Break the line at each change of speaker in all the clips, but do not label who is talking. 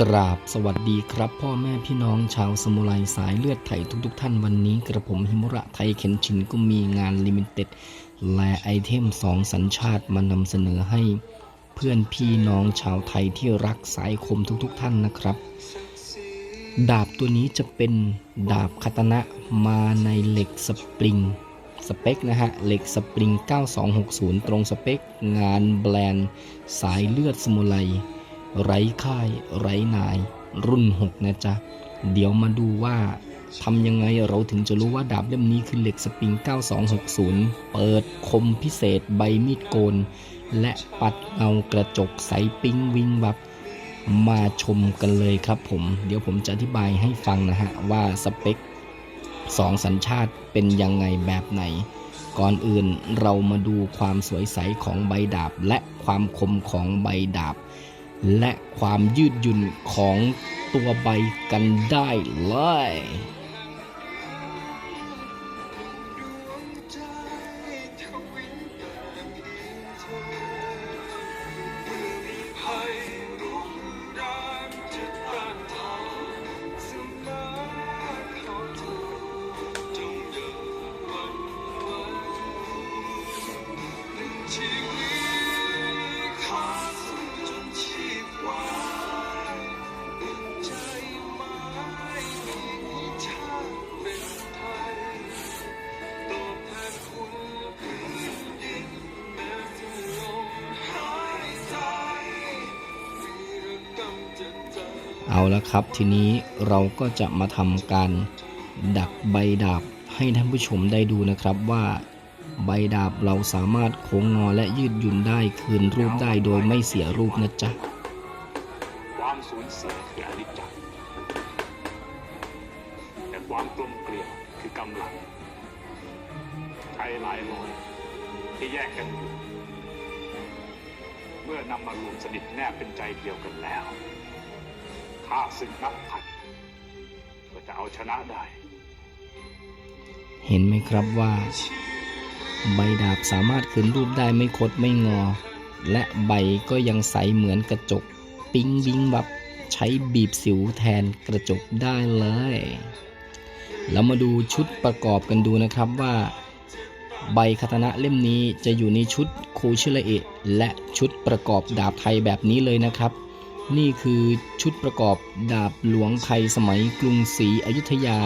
กราบสวัสดีครับ พ่อแม่พี่น้องชาวสมุไรสายเลือดไทยทุกๆทท่านวันนี้กระผมฮิมุระไทยเข็นชินก็มีงานลิมิเต็ดและไอเทมสองสัญชาติมานำเสนอให้เพื่อนพี่น้องชาวไทยที่รักสายคมทุกๆทท่านนะครับ ดาบตัวนี้จะเป็นดาบคาตนะมาในเหล็กสปริงสเปคนะฮะเหล็กสปริง 9260 ตรงสเปคงานแบรนด์สายเลือดสมุไร ไร้ค่ายไร้นาย รุ่น 6 นะจ๊ะ เดี๋ยวมาดูว่าทำยังไงเราถึงจะรู้ว่าดาบเล่มนี้คือเหล็กสปริง 9260 เปิดคมพิเศษใบมีดโกน และปัดเงากระจกใสปิ้งวิงวับ มาชมกันเลยครับผม เดี๋ยวผมจะอธิบายให้ฟังนะฮะ ว่าสเปคสองสัญชาติเป็นยังไงแบบไหน ก่อนอื่นเรามาดูความสวยใสของใบดาบและความคมของใบดาบ และความยืดหยุ่นของตัวใบกันได้เลย เอาละครับทีนี้เราก็จะมาทำการดักใบดาบให้ท่านผู้ชมได้ดูนะครับว่าใบดาบเราสามารถโค้งงอและยืดหยุ่นได้คืนรูปได้โดยไม่เสียรูปนะจ๊ะ
ความสูญเสียคืออนิจจังแต่ความกลมเกลียวคือกำลังใครหลายร้อยที่แยกกันอยู่เมื่อนำมารวมสนิทแนบเป็นใจเดียวกันแล้ว ข้าศึกนับพันก็จะเอาชนะได้
เห็นไหมครับว่า ใบดาบสามารถคืนรูปได้ไม่คดไม่งอ และใบก็ยังใสเหมือนกระจก ปิ๊งบิงแบบใช้บีบสิวแทนกระจกได้เลย แล้วมาดูชุดประกอบกันดูนะครับว่าใบคาตนะเล่มนี้จะอยู่ในชุดคูชิระเอะและชุดประกอบดาบไทยแบบนี้เลยนะครับ นี่คือชุดประกอบดาบหลวงไทยสมัยกรุงศรีอยุธยา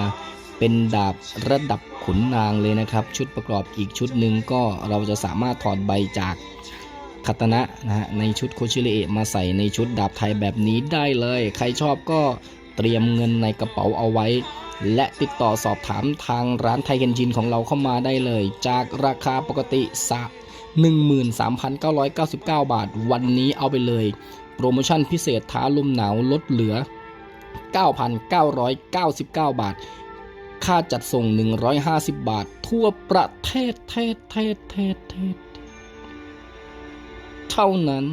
เป็นดาบระดับขุนนางเลยนะครับ ชุดประกอบอีกชุดหนึ่งก็เราจะสามารถถอดใบจากคาตนะนะฮะในชุดโคชิเอะมาใส่ในชุดดาบไทยแบบนี้ได้เลย ใครชอบก็เตรียมเงินในกระเป๋าเอาไว้ และติดต่อสอบถามทางร้านไทยเคนจินของเราเข้ามาได้เลย จากราคาปกติสะ13,999 บาท วันนี้เอาไปเลย โปรโมชั่นพิเศษท้าลมหนาวลดเหลือ 9,999 บาท ค่าจัดส่ง 150 บาท ทั่วประเทศเทศเทศเทศเทศเท่านั้น